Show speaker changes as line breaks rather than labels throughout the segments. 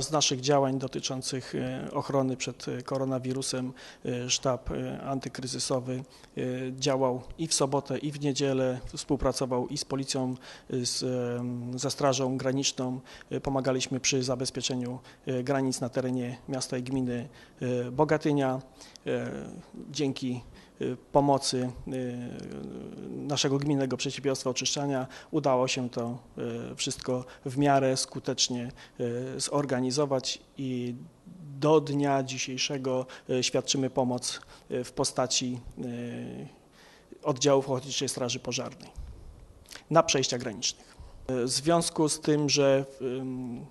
z naszych działań dotyczących e, ochrony przed e, koronawirusem e, sztab antykryzysowy działał i w sobotę, i w niedzielę, współpracował i z policją, z, ze Strażą Graniczną. Pomagaliśmy przy zabezpieczeniu granic na terenie miasta i gminy Bogatynia. Dzięki pomocy e, naszego gminnego przedsiębiorstwa oczyszczania udało się to e, wszystko w miarę skutecznie zorganizować i do dnia dzisiejszego świadczymy pomoc w postaci oddziałów Ochotniczej Straży Pożarnej na przejściach granicznych. E, W związku z tym, że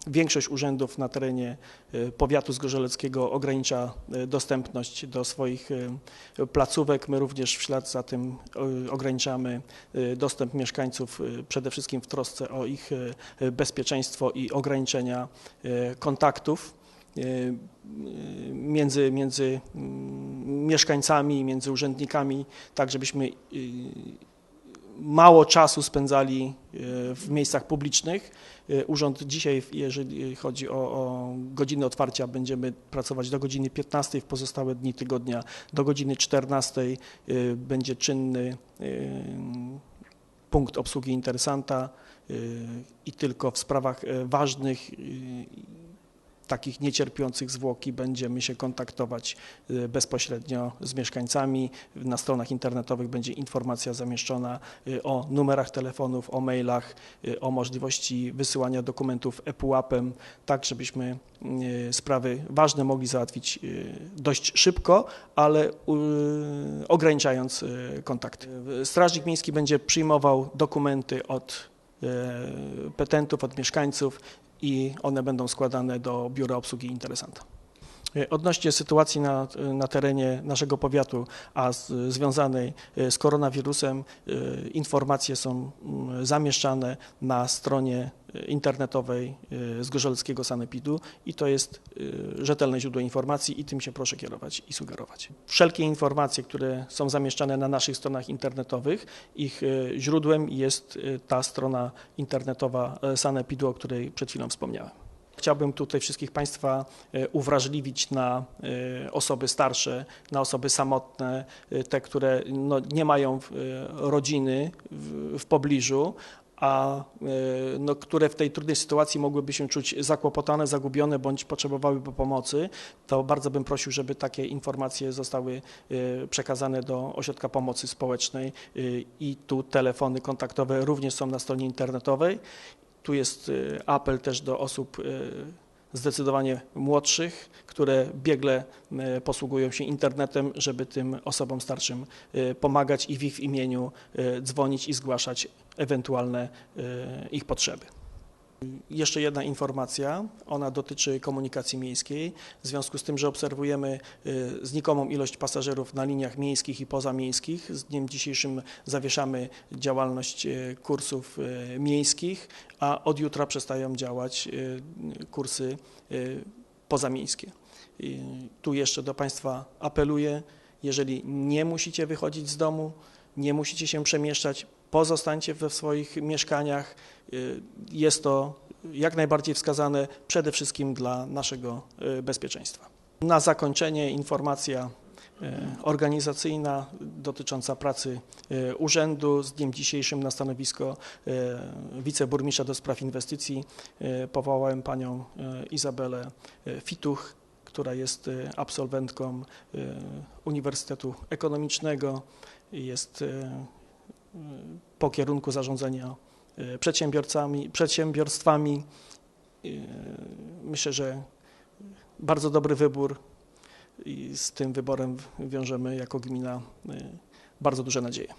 większość urzędów na terenie e, powiatu zgorzeleckiego ogranicza e, dostępność do swoich placówek, my również w ślad za tym ograniczamy dostęp mieszkańców przede wszystkim w trosce o ich bezpieczeństwo i ograniczenia kontaktów między, między mieszkańcami, między urzędnikami, tak żebyśmy mało czasu spędzali e, w miejscach publicznych. E, Urząd dzisiaj, jeżeli chodzi o, o otwarcia, będziemy pracować do godziny 15, w pozostałe dni tygodnia do godziny 14 e, będzie czynny punkt obsługi interesanta i tylko w sprawach ważnych takich niecierpiących zwłoki będziemy się kontaktować e, bezpośrednio z mieszkańcami. Na stronach internetowych będzie informacja zamieszczona e, o numerach telefonów, o mailach, e, o możliwości wysyłania dokumentów ePUAP-em, tak żebyśmy sprawy ważne mogli załatwić dość szybko, ale ograniczając kontakty. Strażnik Miejski będzie przyjmował dokumenty od petentów, od mieszkańców i one będą składane do Biura Obsługi Interesanta. E, Odnośnie sytuacji na, na terenie naszego powiatu, a z, związanej e, z koronawirusem, e, informacje są mm, zamieszczane na stronie e, internetowej e, Zgorzeleckiego Sanepidu i to jest e, rzetelne źródło informacji i tym się proszę kierować i sugerować. Wszelkie informacje, które są zamieszczane na naszych stronach internetowych, ich e, źródłem jest e, ta strona internetowa e, Sanepidu, o której przed chwilą wspomniałem. Chciałbym tutaj wszystkich Państwa e, uwrażliwić na e, osoby starsze, na osoby samotne, e, te, które no, nie mają rodziny w, w pobliżu, a no, które w tej trudnej sytuacji mogłyby się czuć zakłopotane, zagubione bądź potrzebowałyby pomocy, to bardzo bym prosił, żeby takie informacje zostały przekazane do Ośrodka Pomocy Społecznej i tu telefony kontaktowe również są na stronie internetowej. Tu jest e, apel też do osób e, zdecydowanie młodszych, które biegle e, posługują się internetem, żeby tym osobom starszym pomagać i w ich imieniu dzwonić i zgłaszać ewentualne ich potrzeby. Jeszcze jedna informacja, ona dotyczy komunikacji miejskiej. W związku z tym, że obserwujemy y, znikomą ilość pasażerów na liniach miejskich i pozamiejskich, z dniem dzisiejszym zawieszamy działalność y, kursów y, miejskich, a od jutra przestają działać kursy pozamiejskie. Tu jeszcze do Państwa apeluję, jeżeli nie musicie wychodzić z domu, nie musicie się przemieszczać, pozostańcie we swoich mieszkaniach. Y, Jest to jak najbardziej wskazane przede wszystkim dla naszego y, bezpieczeństwa. Na zakończenie informacja y, organizacyjna dotycząca pracy urzędu. Z dniem dzisiejszym na stanowisko wiceburmistrza do spraw inwestycji powołałem panią Izabelę Fituch, która jest absolwentką Uniwersytetu Ekonomicznego jest po kierunku zarządzania y, przedsiębiorcami, przedsiębiorstwami. Y, Myślę, że bardzo dobry wybór i z tym wyborem wiążemy jako gmina y, bardzo duże nadzieje.